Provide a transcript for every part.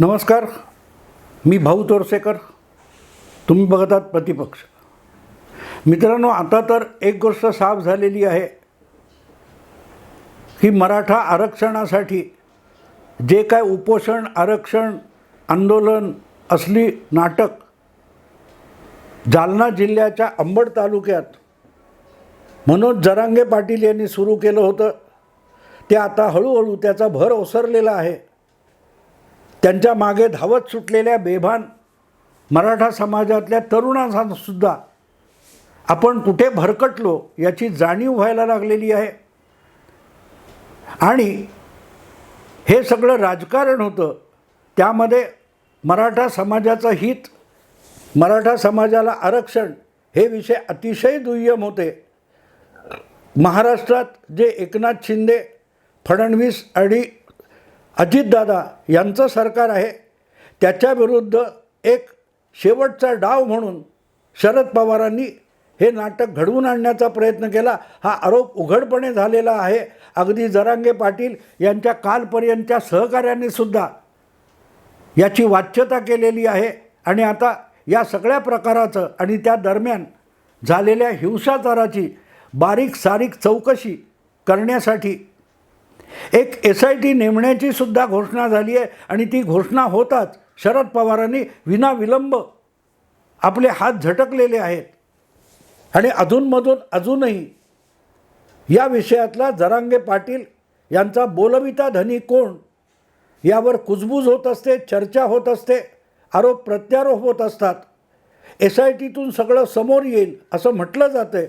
नमस्कार मी भाऊ तोरसेकर. तुम्ही बघत आहात प्रतिपक्ष. मित्रांनो आता तर एक गोष्ट साफ झालेली आहे. की मराठा आरक्षणासाठी जे काय उपोषण आरक्षण आंदोलन असली नाटक जालना जिल्ह्याच्या अंबड तालुक्यात मनोज जरांगे पाटील यांनी सुरू केलं होतं. ते आता हळूहळू त्याचा भर ओसरलेला आहे. त्यांच्या मागे धावत सुटलेल्या बेभान मराठा समाजातल्या तरुणांसुद्धा आपण कुठे भरकटलो याची जाणीव व्हायला लागलेली आहे. आणि हे सगळं राजकारण होतं. त्यामध्ये मराठा समाजाचं हित मराठा समाजाला आरक्षण हे विषय अतिशय दुय्यम होते. महाराष्ट्रात जे एकनाथ शिंदे फडणवीस आणि अजितदादा यांचं सरकार आहे. त्याच्याविरुद्ध एक शेवटचा डाव म्हणून शरद पवारांनी हे नाटक घडवून आणण्याचा प्रयत्न केला. हा आरोप उघडपणे झालेला आहे. अगदी जरांगे पाटील यांच्या कालपर्यंतच्या सहकाऱ्यांनी सुद्धा याची वाच्यता केलेली आहे. आणि आता या सगळ्या प्रकाराचं आणि त्या दरम्यान झालेल्या हिंसाचाराची बारीक सारीक चौकशी करण्यासाठी एक एस आय टी नेमण्याची सुद्धा घोषणा झाली आहे आणि ती घोषणा होताच शरद पवारांनी विनाविलंब आपले हात झटकलेले आहेत. आणि अधूनमधून अजूनही या विषयातला जरांगे पाटील यांचा बोलविता धनी कोण? यावर कुजबूज होत असते चर्चा होत असते आरोप प्रत्यारोप होत असतात. एस आय टीतून सगळं समोर येईल असं म्हटलं जातं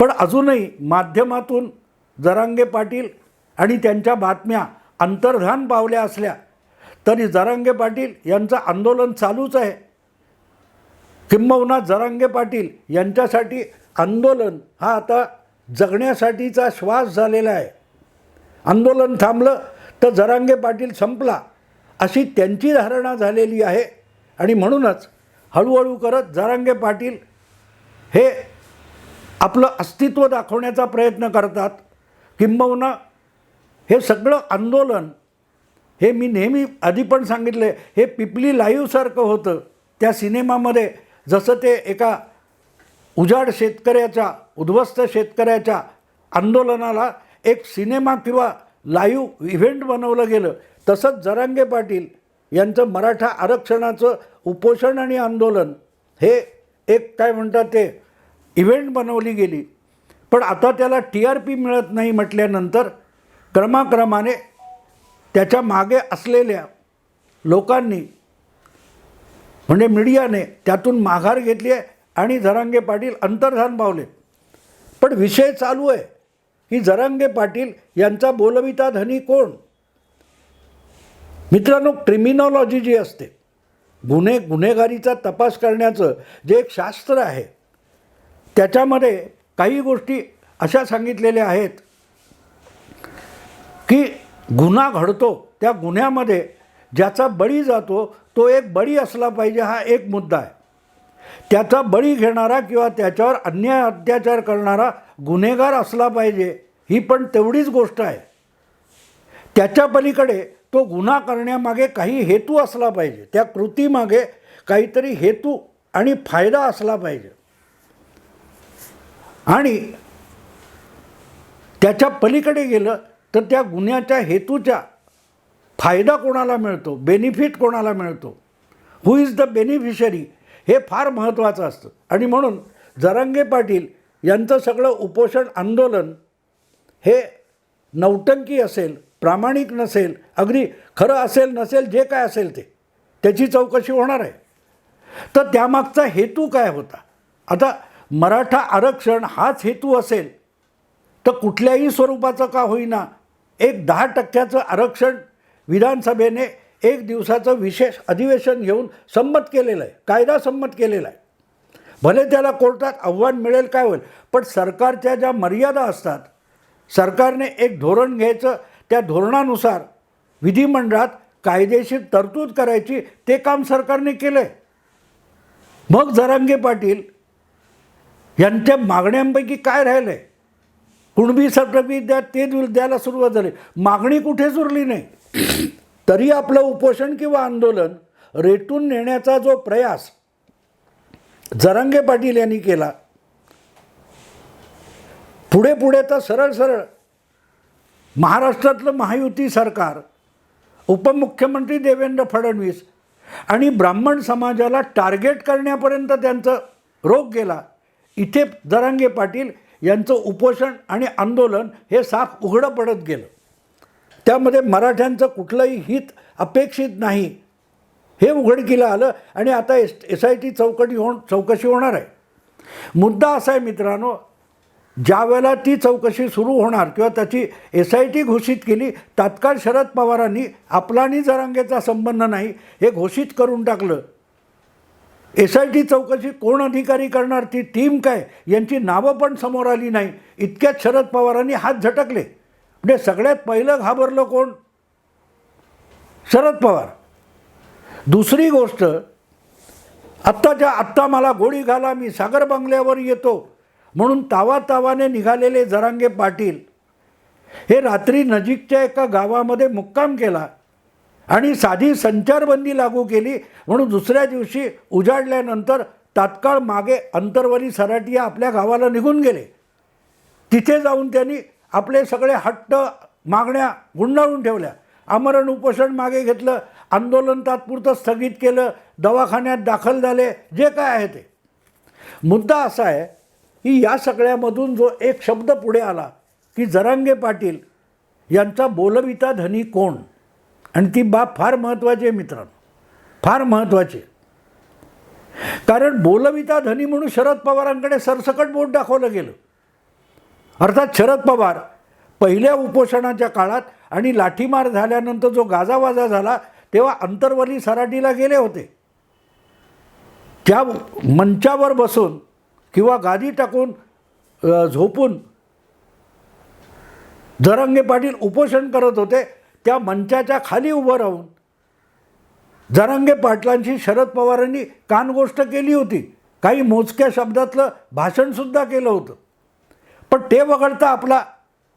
पण अजूनही माध्यमातून जरांगे पाटील आणि त्यांच्या बातम्या अंतर्धान पावल्या असल्या तरी जरांगे पाटील यांचं आंदोलन चालूच आहे. किंबहुना जरांगे पाटील यांच्यासाठी आंदोलन हा आता जगण्यासाठीचा श्वास झालेला आहे. आंदोलन थांबलं तर जरांगे पाटील संपला अशी त्यांची धारणा झालेली आहे आणि म्हणूनच हळूहळू करत जरांगे पाटील हे आपलं अस्तित्व दाखवण्याचा प्रयत्न करतात. किंबहुना हे सगळं आंदोलन हे मी नेहमी आधी पण सांगितले हे पिपली लाईव्हसारखं होतं. त्या सिनेमामध्ये जसं ते एका उजाड शेतकऱ्याच्या उद्ध्वस्त शेतकऱ्याच्या आंदोलनाला एक सिनेमा किंवा लाईव्ह इव्हेंट बनवलं गेलं. तसंच जरांगे पाटील यांचं मराठा आरक्षणाचं उपोषण आणि आंदोलन हे एक काय म्हणतात ते इव्हेंट बनवली गेली. पण आता त्याला टी आर पी मिळत नाही म्हटल्यानंतर क्रमाक्रमाने त्याच्यामागे असलेल्या लोकांनी म्हणजे मीडियाने त्यातून माघार घेतली आहे आणि जरांगे पाटील अंतर्धान पावले. पण विषय चालू आहे की जरांगे पाटील यांचा बोलविता धनी कोण? मित्रांनो क्रिमिनॉलॉजी जी असते गुन्हे गुन्हेगारीचा तपास करण्याचं जे एक शास्त्र आहे त्याच्यामध्ये काही गोष्टी अशा सांगितलेल्या आहेत की गुन्हा घडतो त्या गुन्ह्यामध्ये ज्याचा बळी जातो तो एक बळी असला पाहिजे हा एक मुद्दा आहे. त्याचा बळी घेणारा किंवा त्याच्यावर अन्याय अत्याचार करणारा गुन्हेगार असला पाहिजे ही पण तेवढीच गोष्ट आहे. त्याच्या पलीकडे तो गुन्हा करण्यामागे काही हेतू असला पाहिजे त्या कृतीमागे काहीतरी हेतू आणि फायदा असला पाहिजे. आणि त्याच्या पलीकडे गेलं तर त्या गुन्ह्याच्या हेतूच्या फायदा कोणाला मिळतो? बेनिफिट कोणाला मिळतो? हु इज द बेनिफिशरी हे फार महत्त्वाचं असतं. आणि म्हणून जरांगे पाटील यांचं सगळं उपोषण आंदोलन हे नौटंकी असेल प्रामाणिक नसेल अगदी खरं असेल नसेल जे काय असेल ते त्याची चौकशी होणार आहे. तर त्यामागचा हेतू काय होता? आता मराठा आरक्षण हाच हेतू असेल तर कुठल्याही स्वरूपाचं का होईना एक दहा टक्क्याचं आरक्षण विधानसभेने एक दिवसाचं विशेष अधिवेशन घेऊन संमत केलेलं आहे कायदा संमत केलेला आहे. भले त्याला कोर्टात आव्हान मिळेल काय होईल पण सरकारच्या ज्या मर्यादा असतात सरकारने एक धोरण घ्यायचं त्या धोरणानुसार विधिमंडळात कायदेशीर तरतूद करायची ते काम सरकारने केलं आहे मग जरांगे पाटील यांच्या मागण्यांपैकी काय राहिलं आहे कुणबी सटबी द्या ते द्यायला सुरुवात झाली. मागणी कुठेच उरली नाही? तरी आपलं उपोषण किंवा आंदोलन रेटून नेण्याचा जो प्रयास जरांगे पाटील यांनी केला पुढे पुढे तर सरळ सरळ महाराष्ट्रातलं महायुती सरकार उपमुख्यमंत्री देवेंद्र फडणवीस आणि ब्राह्मण समाजाला टार्गेट करण्यापर्यंत त्यांचं रोग गेला. इथे जरांगे पाटील यांचं उपोषण आणि आंदोलन हे साफ उघडं पडत गेलं. त्यामध्ये मराठ्यांचं कुठलंही हित अपेक्षित नाही. हे उघडकीला आलं आणि आता एस एस आय टी चौकटी हो चौकशी होणार आहे. मुद्दा असा आहे मित्रांनो ज्या वेळेला ती चौकशी सुरू होणार किंवा त्याची एस आय टी घोषित केली तात्काळ शरद पवारांनी आपला आणि जरांगेचा संबंध नाही हे घोषित करून टाकलं. एस आय टी चौकशी कोण अधिकारी करणार ती टीम काय यांची नावं पण समोर आली नाही. इतक्यात शरद पवारांनी हात झटकले. म्हणजे सगळ्यात पहिलं घाबरलं कोण? शरद पवार. दुसरी गोष्ट आत्ताच्या आत्ता मला गोळी घाला मी सागर बंगल्यावर येतो. म्हणून तावा तावाने निघालेले जरांगे पाटील हे रात्री नजीकच्या एका गावामध्ये मुक्काम केला. आणि साधी संचारबंदी लागू केली म्हणून दुसऱ्या दिवशी उजाडल्यानंतर तात्काळ मागे अंतरवली सराटिया आपल्या गावाला निघून गेले. तिथे जाऊन त्यांनी आपले सगळे हट्ट मागण्या गुंडाळून ठेवल्या. आमरण उपोषण मागे घेतलं आंदोलन तात्पुरतं स्थगित केलं दवाखान्यात दाखल झाले जे काय आहे ते. मुद्दा असा आहे की या सगळ्यामधून जो एक शब्द पुढे आला की जरांगे पाटील यांचा बोलविता धनी कोण? आणि ती बाब फार महत्त्वाची आहे मित्रांनो. फार महत्त्वाची कारण बोलविता धनी म्हणून शरद पवारांकडे सरसकट बोट दाखवलं गेलं. अर्थात शरद पवार पहिल्या उपोषणाच्या काळात आणि लाठीमार झाल्यानंतर जो गाजावाजा झाला तेव्हा अंतरवली सराटीला गेले होते. त्या मंचावर बसून किंवा गादी टाकून झोपून जरंगे पाटील उपोषण करत होते. त्या मंचाच्या खाली उभं राहून जरांगे पाटलांशी शरद पवारांनी कानगोष्ट केली होती. काही मोजक्या शब्दातलं भाषणसुद्धा केलं होतं. पण ते वगळता आपला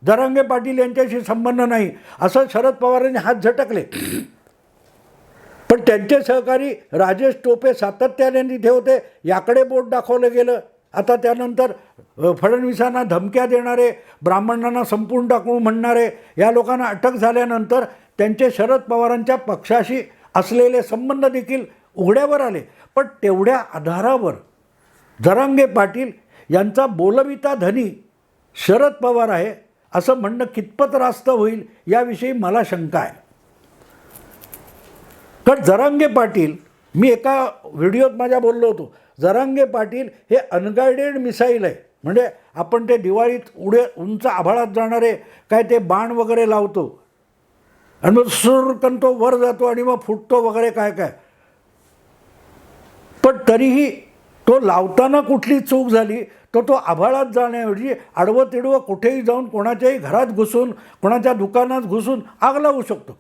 जरांगे पाटील यांच्याशी संबंध नाही असं शरद पवारांनी हात झटकले. पण त्यांचे सहकारी राजेश टोपे सातत्याने तिथे होते याकडे बोट दाखवलं गेलं. आता त्यानंतर फडणवीसांना धमक्या देणारे ब्राह्मणांना संपून टाकून म्हणणारे या लोकांना अटक झाल्यानंतर त्यांचे शरद पवारांच्या पक्षाशी असलेले संबंध देखील उघड्यावर आले. पण तेवढ्या आधारावर जरांगे पाटील यांचा बोलविता धनी शरद पवार आहे असं म्हणणं कितपत रास्त होईल याविषयी मला शंका आहे. कारण जरांगे पाटील मी एका व्हिडिओत माझ्या बोललो होतो जरांगे पाटील हे अनगायडेड मिसाईल आहे. म्हणजे आपण ते दिवाळीत उडे उंच आभाळात जाणारे काय ते बाण वगैरे लावतो. आणि मग सुरकन तो वर जातो आणि मग फुटतो वगैरे काय काय. पण तरीही तो लावताना कुठली चूक झाली तर तो आभाळात जाण्याऐवजी आडवं तिडवं कुठेही जाऊन कोणाच्याही घरात घुसून कोणाच्या दुकानात घुसून आग लावू शकतो.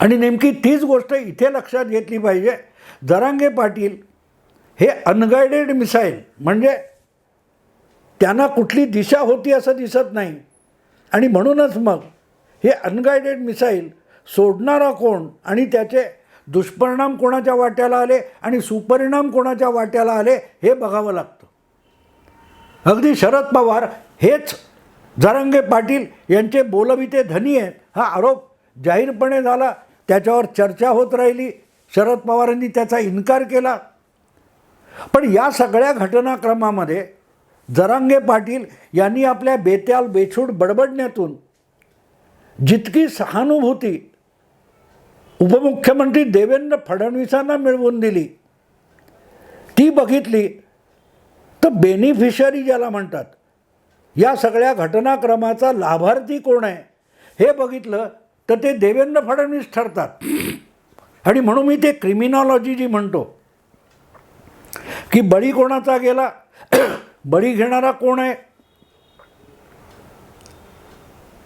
आणि नेमकी तीच गोष्ट इथे लक्षात घेतली पाहिजे. जरांगे पाटील हे अनगायडेड मिसाईल म्हणजे त्यांना कुठली दिशा होती असं दिसत नाही. आणि म्हणूनच मग हे अनगायडेड मिसाईल सोडणारा कोण आणि त्याचे दुष्परिणाम कोणाच्या वाट्याला आले आणि सुपरिणाम कोणाच्या वाट्याला आले हे बघावं लागतं. अगदी शरद पवार हेच जरांगे पाटील यांचे बोलविते धनी आहेत. हा आरोप जाहीरपणे झाला. त्याच्यावर चर्चा होत राहिली. शरद पवारांनी त्याचा इन्कार केला. पण या सगळ्या घटनाक्रमामध्ये जरांगे पाटील यांनी आपल्या बेत्याल बेछूट बडबडण्यातून जितकी सहानुभूती उपमुख्यमंत्री देवेंद्र फडणवीसांना मिळवून दिली ती बघितली तर बेनिफिशरी ज्याला म्हणतात या सगळ्या घटनाक्रमाचा लाभार्थी कोण आहे हे बघितलं तर ते देवेंद्र फडणवीस ठरतात. आणि म्हणून मी ते क्रिमिनॉलॉजी जी म्हणतो की बळी कोणाचा गेला? बळी घेणारा कोण आहे?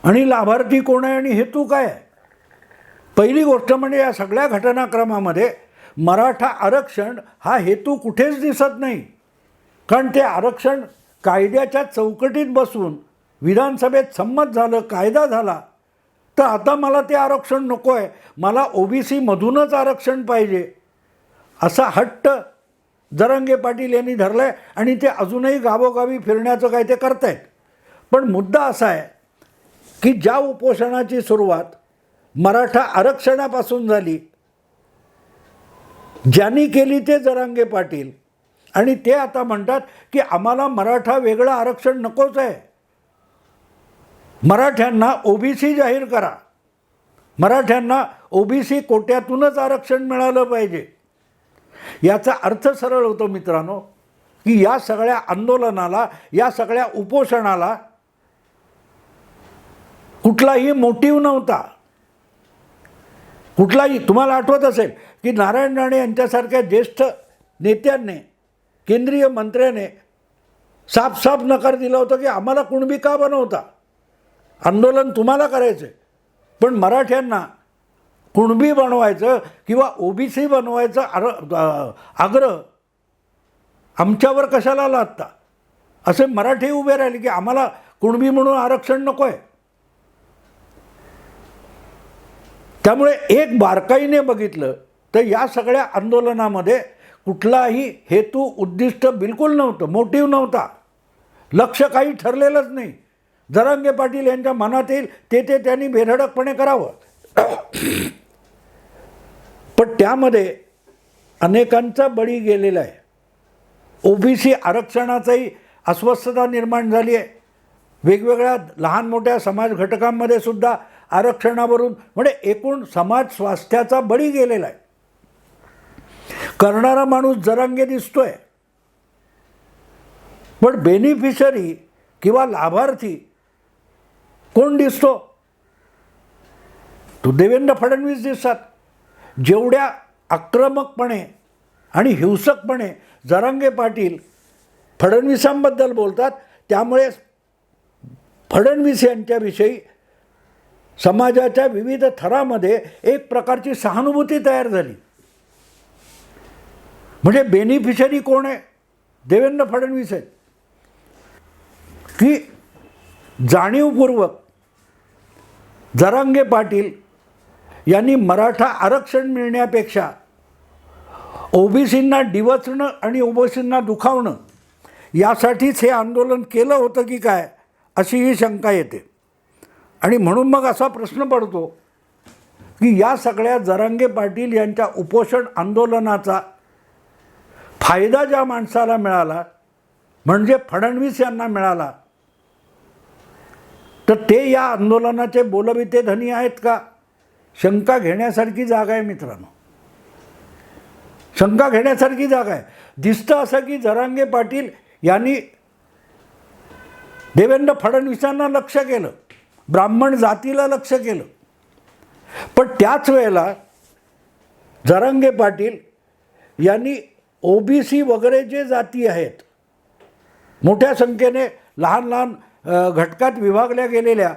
आणि लाभार्थी कोण आहे आणि हेतू काय आहे? पहिली गोष्ट म्हणजे या सगळ्या घटनाक्रमामध्ये मराठा आरक्षण हा हेतू कुठेच दिसत नाही. कारण ते आरक्षण कायद्याच्या चौकटीत बसून विधानसभेत संमत झालं कायदा झाला. तर आता मला ते आरक्षण नको आहे मला ओबीसीमधूनच आरक्षण पाहिजे. असा हट्ट जरांगे पाटील यांनी धरलं आहे आणि ते अजूनही गावोगावी फिरण्याचं काय ते करतायत. पण मुद्दा असा आहे की ज्या उपोषणाची सुरुवात मराठा आरक्षणापासून झाली ज्यांनी केली ते जरांगे पाटील. आणि ते आता म्हणतात की आम्हाला मराठा वेगळं आरक्षण नकोच आहे. मराठ्यांना ओबीसी जाहीर करा. मराठ्यांना ओबीसी कोट्यातूनच आरक्षण मिळालं पाहिजे. याचा अर्थ सरळ होतो मित्रांनो की या सगळ्या आंदोलनाला या सगळ्या उपोषणाला कुठलाही मोटिव नव्हता. कुठलाही तुम्हाला आठवत असेल की नारायण राणे यांच्यासारख्या ज्येष्ठ नेत्यांनी केंद्रीय मंत्र्याने साफ साफ नकार दिला होता की आम्हाला कुणबी का बनवता? आंदोलन तुम्हाला करायचं पण मराठ्यांना कुणबी बनवायचं किंवा ओबीसी बनवायचं आर आग्रह आमच्यावर कशाला लादता असे मराठी उभे राहिले की आम्हाला कुणबी म्हणून आरक्षण नको आहे त्यामुळे एक बारकाईने बघितलं तर या सगळ्या आंदोलनामध्ये कुठलाही हेतू उद्दिष्ट बिलकुल नव्हतं मोटिव्ह नव्हता. लक्ष काही ठरलेलंच नाही. जरांगे पाटील यांच्या मनात येईल ते ते त्यांनी बेधडकपणे करावं. पण त्यामध्ये अनेकांचा बळी गेलेला आहे. ओबीसी आरक्षणाचाही अस्वस्थता निर्माण झाली आहे. वेगवेगळ्या लहान मोठ्या समाज घटकांमध्ये सुद्धा आरक्षणावरून म्हणजे एकूण समाज स्वास्थ्याचा बळी गेलेला आहे. करणारा माणूस जरांगे दिसतोय. पण बेनिफिशरी किंवा लाभार्थी कोण दिसतो? तो देवेंद्र फडणवीस दिसतात. जेवढ्या आक्रमकपणे आणि हिंसकपणे जरांगे पाटील फडणवीसांबद्दल बोलतात त्यामुळे फडणवीस यांच्याविषयी समाजाच्या विविध थरामध्ये एक प्रकारची सहानुभूती तयार झाली. म्हणजे बेनिफिशरी कोण आहे? देवेंद्र फडणवीस आहेत. की जाणीवपूर्वक जरांगे पाटील यांनी मराठा आरक्षण मिळण्यापेक्षा ओबीसींना डिवचणं आणि ओबीसींना दुखावणं यासाठीच हे आंदोलन केलं होतं की काय अशी ही शंका येते. आणि म्हणून मग असा प्रश्न पडतो की या सगळ्या जरांगे पाटील यांच्या उपोषण आंदोलनाचा फायदा ज्या माणसाला मिळाला म्हणजे फडणवीस यांना मिळाला तर ते या आंदोलनाचे बोलविते धनी आहेत का? शंका घेण्यासारखी जागा आहे मित्रांनो. शंका घेण्यासारखी जागा आहे. दिसतं असं की जरांगे पाटील यांनी देवेंद्र फडणवीसांना लक्ष केलं. ब्राह्मण जातीला लक्ष केलं. पण त्याच वेळेला जरांगे पाटील यांनी ओबीसी वगैरे जे जाती आहेत मोठ्या संख्येने लहान लहान घटकात विभागल्या गेलेल्या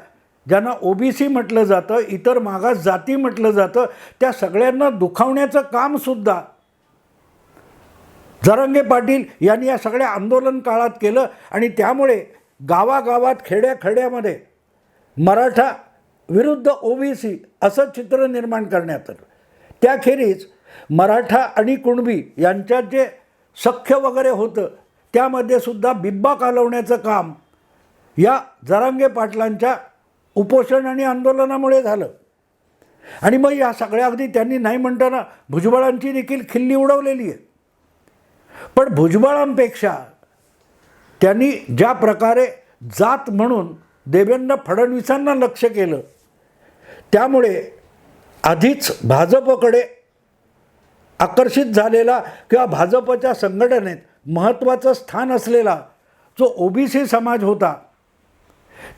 ज्यांना ओबीसी म्हटलं जातं इतर मागास जाती म्हटलं जातं त्या सगळ्यांना दुखावण्याचं कामसुद्धा जरंगे पाटील यांनी या सगळ्या आंदोलन काळात केलं आणि त्यामुळे गावागावात खेड्याखेड्यामध्ये मराठा विरुद्ध ओबीसी असं चित्र निर्माण करण्यात आलं. त्याखेरीज मराठा आणि कुणबी यांच्यात जे सख्य वगैरे होतं त्यामध्ये सुद्धा बिब्बा कालवण्याचं काम या जरांगे पाटलांच्या उपोषण आणि आंदोलनामुळे झालं. आणि मग या सगळ्या अगदी त्यांनी नाही म्हणताना भुजबळांची देखील खिल्ली उडवलेली आहे. पण भुजबळांपेक्षा त्यांनी ज्या प्रकारे जात म्हणून देवेंद्र फडणवीसांना लक्ष केलं त्यामुळे आधीच भाजपकडे आकर्षित झालेला किंवा भाजपच्या संघटनेत महत्त्वाचं स्थान असलेला जो ओबीसी समाज होता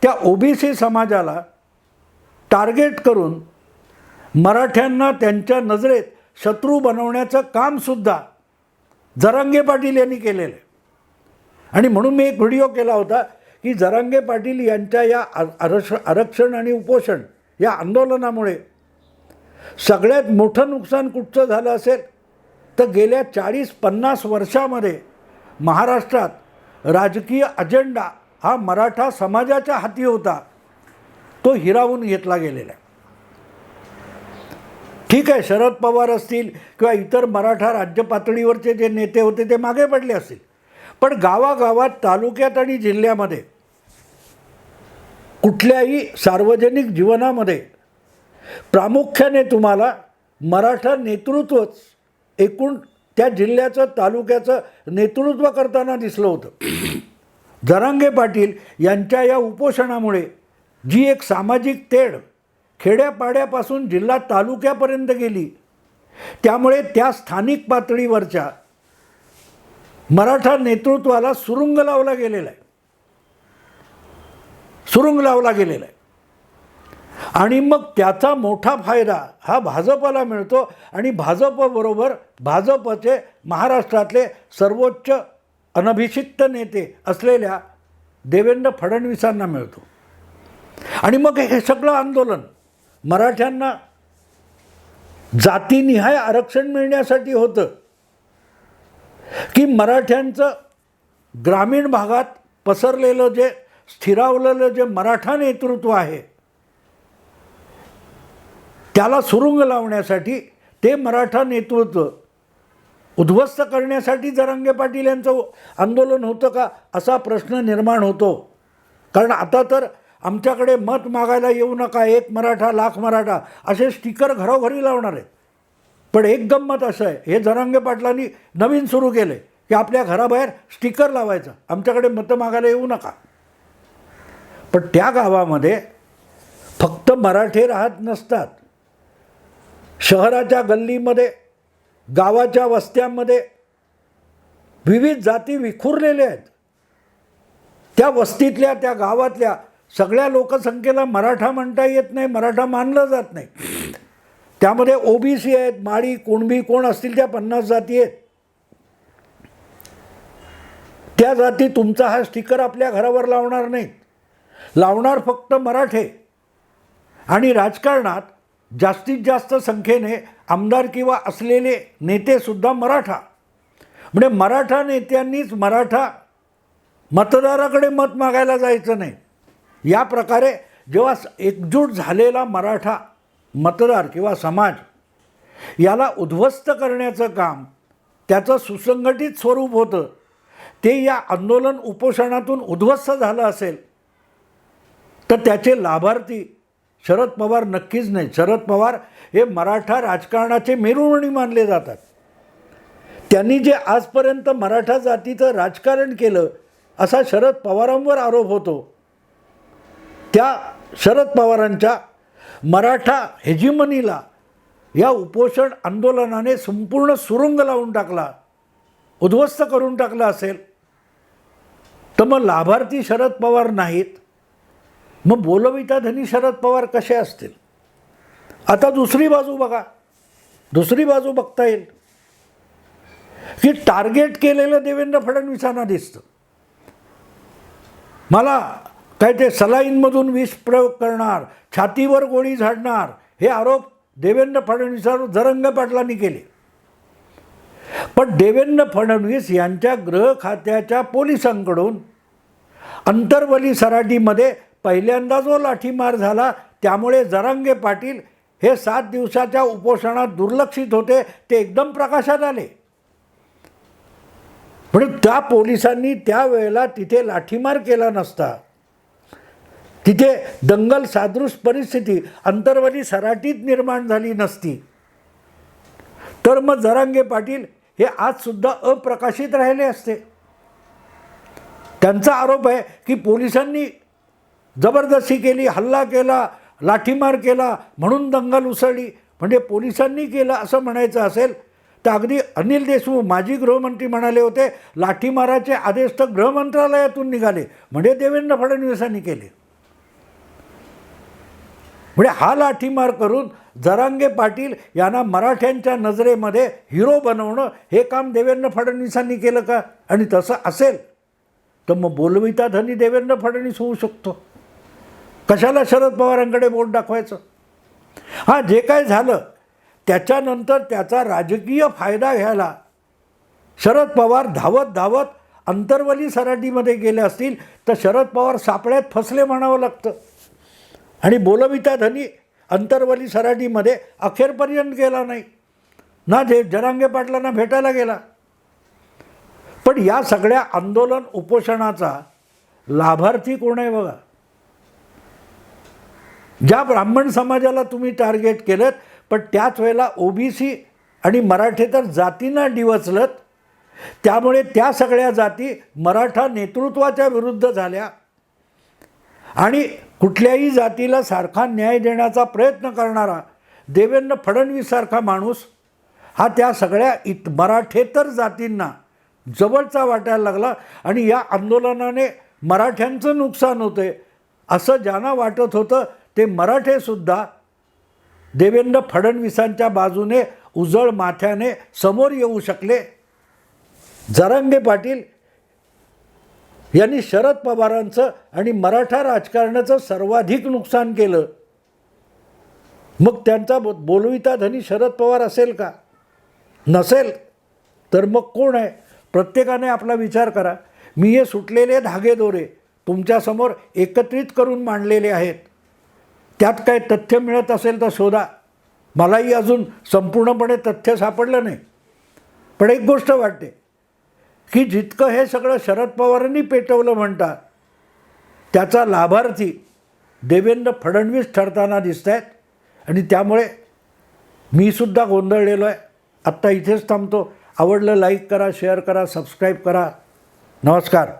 त्या ओबीसी समाजाला टार्गेट करून मराठ्यांना त्यांच्या नजरेत शत्रू बनवण्याचं कामसुद्धा जरांगे पाटील यांनी केलेलं आहे. आणि म्हणून मी एक व्हिडिओ केला होता की जरांगे पाटील यांच्या या आरक्ष आरक्षण आणि उपोषण या आंदोलनामुळे सगळ्यात मोठं नुकसान कुठचं झालं असेल? तर गेल्या चाळीस पन्नास वर्षामध्ये महाराष्ट्रात राजकीय अजेंडा हा मराठा समाजाच्या हाती होता. तो हिरावून घेतला गेलेला ठीक आहे शरद पवार असतील किंवा इतर मराठा राज्य पातळीवरचे जे नेते होते ते मागे पडले असतील. पण गावागावात तालुक्यात आणि जिल्ह्यामध्ये कुठल्याही सार्वजनिक जीवनामध्ये प्रामुख्याने तुम्हाला मराठा नेतृत्वच एकूण त्या जिल्ह्याचं तालुक्याचं नेतृत्व करताना दिसलं होतं. जरांगे पाटील यांच्या या उपोषणामुळे जी एक सामाजिक तेढ खेड्यापाड्यापासून जिल्हा तालुक्यापर्यंत गेली त्यामुळे त्या स्थानिक पातळीवरच्या मराठा नेतृत्वाला सुरुंग लावला गेलेला आहे. सुरुंग लावला गेलेला आहे. आणि मग त्याचा मोठा फायदा हा भाजपला मिळतो आणि भाजपबरोबर भाजपचे महाराष्ट्रातले सर्वोच्च अनभिषिक्त नेते असलेल्या देवेंद्र फडणवीसांना मिळतो. आणि मग हे सगळं आंदोलन मराठ्यांना जातीनिहाय आरक्षण मिळण्यासाठी होतं की मराठ्यांचं ग्रामीण भागात पसरलेलं जे स्थिरावलेलं जे मराठा नेतृत्व आहे त्याला सुरुंग लावण्यासाठी ते मराठा नेतृत्व उद्ध्वस्त करण्यासाठी जरांगे पाटील यांचं आंदोलन होतं का असा प्रश्न निर्माण होतो. कारण आता तर आमच्याकडे मत मागायला येऊ नका एक मराठा लाख मराठा असे स्टिकर घरोघरी लावणार आहेत. पण एक गंमत असं आहे हे जरांगे पाटलांनी नवीन सुरू केलं की आपल्या घराबाहेर स्टिकर लावायचं. आमच्याकडे मतं मागायला येऊ नका. पण त्या गावामध्ये फक्त मराठे राहत नसतात. शहराच्या गल्लीमध्ये गावाच्या वस्त्यांमध्ये विविध जाती विखुरलेल्या आहेत. त्या वस्तीतल्या त्या गावातल्या सगळ्या लोकसंख्येला मराठा म्हणता येत नाही मराठा मानलं जात नाही. त्यामध्ये ओबीसी आहेत माळी कुणबी कोण असतील त्या पन्नास जाती आहेत. त्या जाती तुमचा हा स्टिकर आपल्या घरावर लावणार नाहीत लावणार फक्त मराठे. आणि राजकारणात जास्तीत जास्त संख्येने आमदार किंवा असलेले नेतेसुद्धा मराठा. म्हणजे मराठा नेत्यांनीच मराठा मतदाराकडे मत मागायला जायचं नाही. या प्रकारे जेव्हा एकजूट झालेला मराठा मतदार किंवा समाज याला उद्ध्वस्त करण्याचं काम त्याचं सुसंघटित स्वरूप होतं ते या आंदोलन उपोषणातून उद्ध्वस्त झालं असेल तर त्याचे लाभार्थी शरद पवार नक्कीच नाही. शरद पवार हे मराठा राजकारणाचे मेरुमणी मानले जातात. त्यांनी जे आजपर्यंत मराठा जातीचं राजकारण केलं असा शरद पवारांवर आरोप होतो. त्या शरद पवारांच्या मराठा हेजिमनीला या उपोषण आंदोलनाने संपूर्ण सुरुंग लावून टाकला उद्ध्वस्त करून टाकला असेल. तर मग लाभार्थी शरद पवार नाहीत. मग बोलविता धनी शरद पवार कसे असतील? आता दुसरी बाजू बघा. दुसरी बाजू बघता येईल. की टार्गेट केलेलं देवेंद्र फडणवीसांना दिसतं. मला काय ते सलाईनमधून विष प्रयोग करणार छातीवर गोळी झाडणार हे आरोप देवेंद्र फडणवीसांवर जरंग पाटलांनी केले. पण देवेंद्र फडणवीस यांच्या गृह खात्याच्या पोलिसांकडून अंतरवली सराटीमध्ये पहिल्यांदा जो लाठीमार झाला. त्यामुळे जरांगे पाटील हे सात दिवसाच्या उपोषणात दुर्लक्षित होते. ते एकदम प्रकाशात आले. म्हणून त्या पोलिसांनी त्यावेळेला तिथे लाठीमार केला नसता. तिथे दंगल सादृश परिस्थिती अंतर्वली सराटीत निर्माण झाली नसती. तर मग जरांगे पाटील हे आजसुद्धा अप्रकाशित राहिले असते. त्यांचा आरोप आहे की पोलिसांनी जबरदस्ती केली हल्ला केला लाठीमार केला म्हणून दंगल उसळली. म्हणजे पोलिसांनी केलं असं म्हणायचं असेल तर अगदी अनिल देशमुख माजी गृहमंत्री म्हणाले होते लाठीमाराचे आदेश तर गृहमंत्रालयातून निघाले. म्हणजे देवेंद्र फडणवीसांनी केले. म्हणजे हा लाठीमार करून जरांगे पाटील यांना मराठ्यांच्या नजरेमध्ये हिरो बनवणं हे काम देवेंद्र फडणवीसांनी केलं का? आणि तसं असेल तर मग बोलविता धनी देवेंद्र फडणवीस होऊ शकतो. कशाला शरद पवारांकडे बोट दाखवायचं? हां जे काय झालं त्याच्यानंतर त्याचा राजकीय फायदा घ्यायला शरद पवार धावत धावत अंतर्वली सराटीमध्ये गेले असतील तर शरद पवार सापळ्यात फसले म्हणावं लागतं. आणि बोलविता धनी अंतरवली सराटीमध्ये अखेरपर्यंत गेला नाही. ना जे जरांगे पाटलांना भेटायला गेला. पण या सगळ्या आंदोलन उपोषणाचा लाभार्थी कोण आहे बघा? ज्या ब्राह्मण समाजाला तुम्ही टार्गेट केलं पण त्याच वेळेला ओबीसी आणि मराठे तर जातींना डिवचलत. त्यामुळे त्या सगळ्या जाती मराठा नेतृत्वाच्या विरुद्ध झाल्या. आणि कुठल्याही जातीला सारखा न्याय देण्याचा प्रयत्न करणारा देवेंद्र फडणवीससारखा माणूस हा त्या सगळ्या इत मराठेतर जातींना जवळचा वाटायला लागला आणि या आंदोलनाने मराठ्यांचं नुकसान होतं आहे असं ज्यांना वाटत होतं ते मराठेसुद्धा देवेंद्र फडणवीसांच्या बाजूने उजळ माथ्याने समोर येऊ शकले. जरांगे पाटील यांनी शरद पवारांचं आणि मराठा राजकारणाचं सर्वाधिक नुकसान केलं. मग त्यांचा बो बोलविता धनी शरद पवार असेल का? नसेल. तर मग कोण आहे? प्रत्येकाने आपला विचार करा. मी हे सुटलेले धागे दोरे तुमच्यासमोर एकत्रित करून मांडलेले आहेत. त्यात काय तथ्य मिळत असेल तर शोधा. मलाही अजून संपूर्णपणे तथ्य सापडलं नाही. पण एक गोष्ट वाटते की जितकं हे सगळं शरद पवारांनी पेटवलं म्हणतात त्याचा लाभार्थी देवेंद्र फडणवीस ठरताना दिसत आहेत आणि त्यामुळे मी सुद्धा गोंधळलेलो आहे. आत्ता इथेच थांबतो. आवडलं लाईक करा शेअर करा सबस्क्राईब करा. नमस्कार.